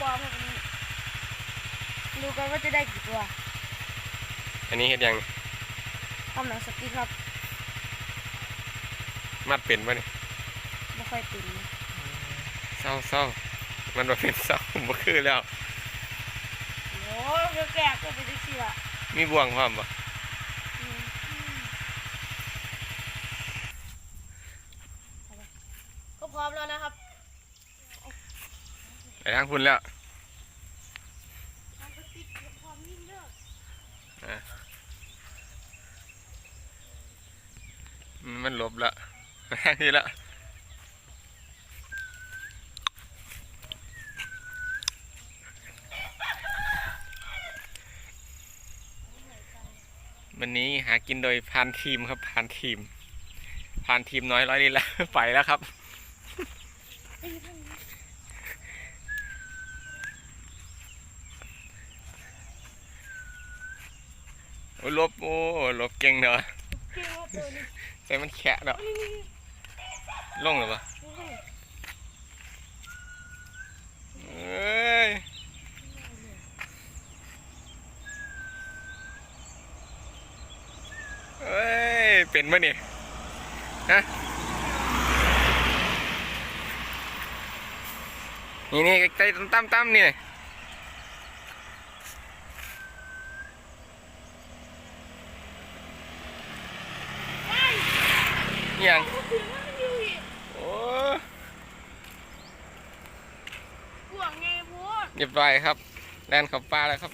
ปลอมครับอันนี้ดูกันว่าจะได้กี่ตัวอันนี้เฮ็ดยังทำหนังสติ๊กครับมัดเป็นปะนี่ไม่ค่อยติดนะเศร้าเศร้ามันบ่เป็นเศร้าบ่คือแล้วโอ้ยเดี๋ยวแก่ก็ไปได้สิละมีบ่วงพร้อมบ่อืมก็พร้อมแล้วนะครับไปทางพุ่นแล้ว หนังสติ๊กพร้อมยิ่งเด้อ อื มันหลบละไปทางนี้ละวันนี้หากินโดยพานทีมครับพานทีมพานทีมน้อยร้อยลีละไปแล้วครับโอ้ลบโอ้ลบเก่งเนาะ ใส่มันแขะเนาะลงหรือเปล่าเอ้ยเอ้ย เป็นปะเนี่ยฮะนี่นี่ใกล้ๆตั้มตั้มๆนี่อิหยั งโอ้ห่วงไงพูดเรียบร้อยครับ แลนเขับปลาแล้วครับ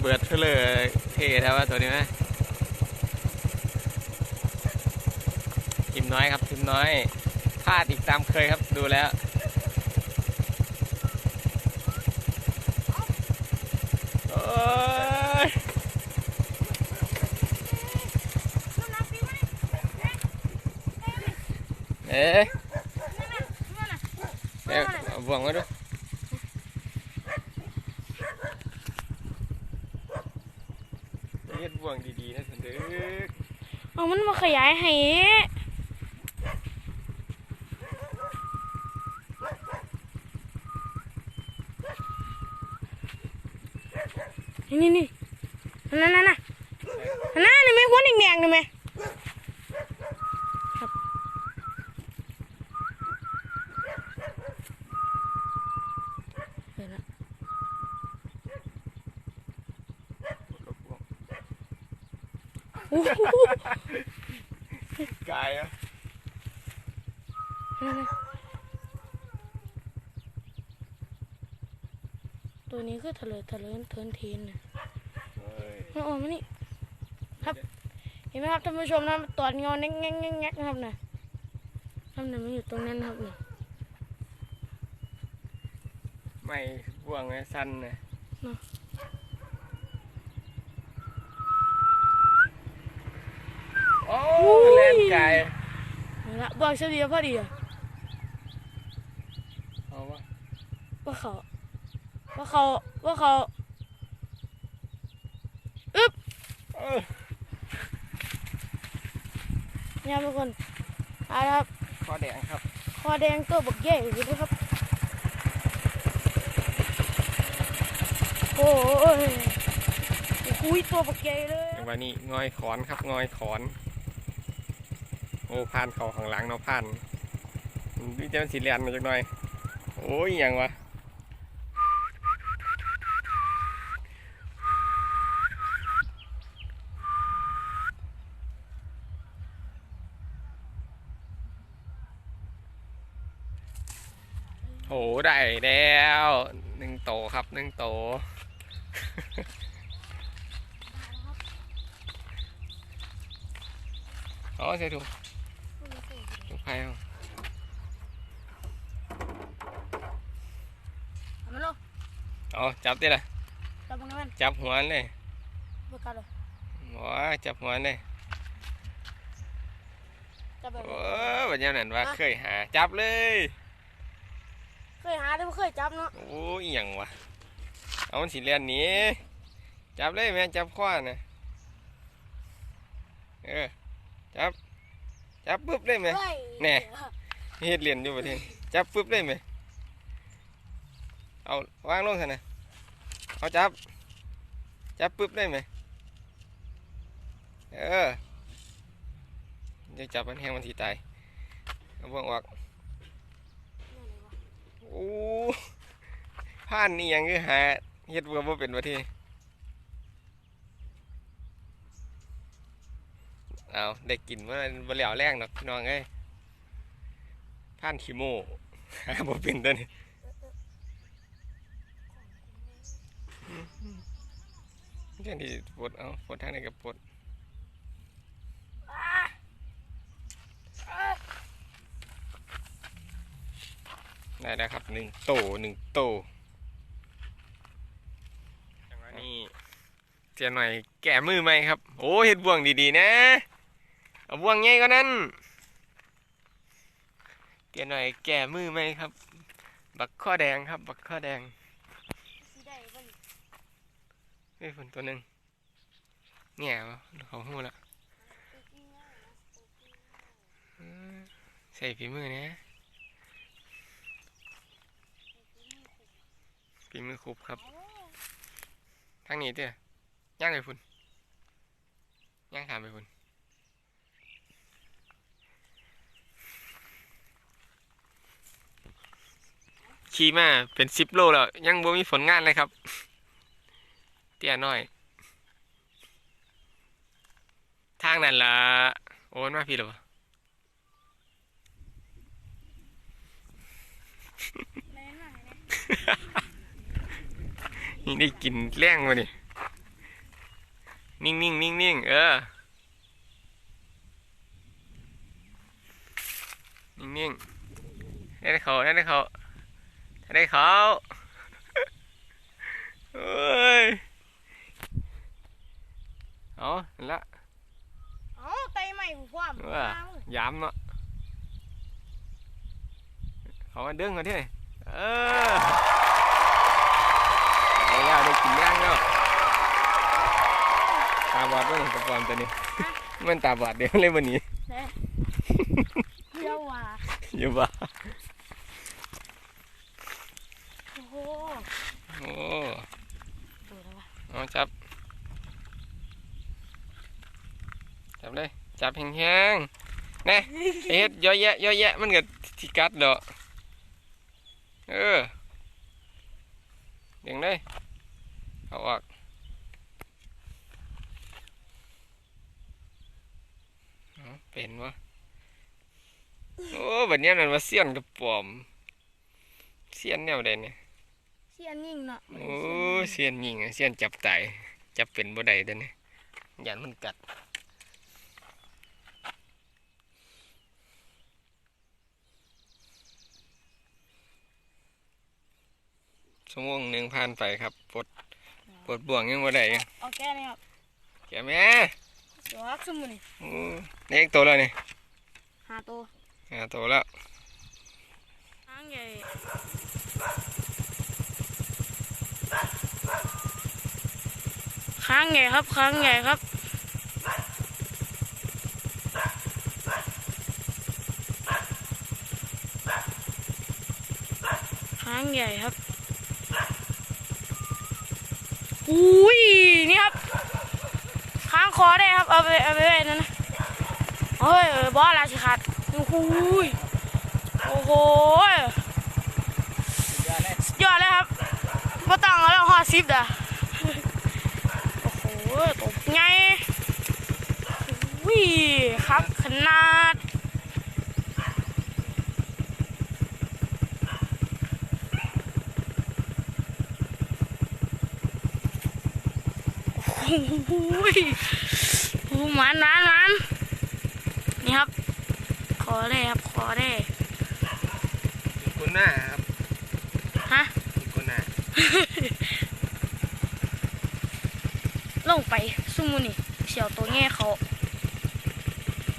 เบิดเทเลยเท่แล้วว่าตัวนี้ไหมทีมน้อยครับทีมน้อยพลาดอีกตามเคยครับดูแล้ว โอ้ย น้ำหนักดีไหม เอเอ๊ะเอาบ่วงมาดูเฮ็ดบ่วงดีๆนะสันเด้อเอามันมาขยายให้นี่นี่นี่นั่นนั่นน่ะนั่นนี่ไม่ควรแดงๆนี่ไหมครับเห็นแล้วโอ้โห กายอะตัวนี้คือทะเลทะเลนเทินเทนนะเฮ้ยมาออกมานี่ครับ เห็นไหมครับท่านผู้ชมนะตอดเงาแง่งแง่งแง่งแง่งนะครับนะครับเนี่ยมันอยู่ตรงนั้นครับเนี่ยไม่บ่วงไงสั้นนะ โอ้แลนไกายเอาละบอกเฉลี่ยพอดีอะเอาวะว่าเขาว่าเขาว่าเขาอึ๊บเออเนี่ยทุกคนเอาละครับคอแดงครับ คอแดงตัวบักแย่อยู่ด้วยครับโอ้ยโอ้ยตัวบักใหญ่เลย จังหวะนี้งอยขอนครับงอยขอน โอ้พานเขาข้างหลังเนาะพานนี่จะมันสีแลนมาจักหน่อย โอ้ยอย่างวะโหได้แล้วหนึ่งโตครับหนึ่งโตอ๋อใส่ถุง ถุงไผ่เอาเอามาลงเอาจับดิล่ะ จับมันกันจับหัวมันเลยเบิกกันเลยว้าจับหัวมันเลยจับแบบโอ้บัดยามนั้นว่าเคยหา จับเลย เคยหาแต่ไม่เคยจับเนาะโอ้ยอหย่างวะ เอามันสีเลียนหนี้ จับเลยแม่จับข้อนะเออ จับ จับปุ๊บได้ไหมเฮ้ยแน่เฮ็ดเหรียญอยู่ประเทศจับปุ๊บได้ไหมเอาวางลงสินะเอาจับ จับปุ๊บได้ไหมเออจะจับมันแห้งมันทีตายเอาบ่วงออกโอ้ผ่านนี่ยังคือหาเฮ็ดบ่บ่เป็นประเท เอาได้กินเมื่อบ่แล้วแรงเนาะพี่น้องเอ้ยผ่านขี้โมหาบ่เป็นตัวนี้เจ้าที่ปวดเอาปวดทางไหนก็ปวดได้แล้วครับหนึ่งโตหนึ่งโตจังหวะนี้เจียหน่อยแก่มือไหมครับ โอ้เห็ดบ่วงดีๆนะ เอาบ่วงใหญ่กว่านั้นเจียหน่อยแก่มือไหมครับ บักข้อแดงครับ บักข้อแดงได้บ่นี่ฝนตัวหนึ่งแง่ะเขาหูละใส่ฝีมือนะฝีมือครบครับทางนี้เด้อย่างไปพุ่นย่างขามไปพุ่น ขี่มาเป็นสิบโลแล้ว ยังบ่มีผลงานเลยครับ เตี้ยน้อย ทางนั้นละโอนมาพี่หรอวะนี่ได้กินแรงวะนี่นิ่งนิ่งนิ่งนิ่งเออ นิ่งนิ่งได้เขาได้เขา ได้เขาเอ้ยเอานั่นละเอ้าไตใหม่กูพร้อมเออย้ำเนาะเขามาดึงเขาที่ไหนเออเอาแล้วได้กินย่างแล้วตาบอดด้วยกระปอมตัวนี้ มันตาบอดเดี๋ยวเลยวันนี้เด้เดี๋ยวว่าอยู่บ้า โอ้โหโอ้ดูแล้ววะเอาจับ จับเลย จับแห้งๆนี่เฮ็ดเยอะแยะเยอะแยะมันก็ที่กัดเด้อเออเดี๋ยงเลยเอาออกเป็นวะโอ้แบบนี้มันว่าเสี้ยนกับปอมเสี้ยนแนวใดเนี่ย สียนยิ่งเนาะโอ้เสี้ยนยิงอะเสี้ยนจับตายจับเป็นบ่ได้เด้อเนี่ยยันมันกัดชั่วโมงหนึ่งผ่านไปครับปลดปลดบ่วงยังบ่ได้ยังเอาแก้นี่ครับแกแม่เดี๋ยวฮักสมุนนี่โอ้เล็กตัวแล้วนี่หาตัวอ่าโตแล้วหางใหญ่ ค้างใหญ่ครับค้างใหญ่ครับค้างใหญ่ครับอุ้ยนี่ครับค้างคอได้ครับเอาไปเอาไปไว้นั่นนะเฮ้ยบอสลาสิขาดโอ้โหยโอ้โห มาตั้งแล้วหอดซิปด่ะโอ้โหตกไงวิครับขนาดโอ้โหยโอ้โหหมันหมันหมันนี่ครับ ขอได้ครับ ขอได้กุน่าครับ ฮะกุน่า ลงไปซุ่มนี่เสียวตัวแง่เขา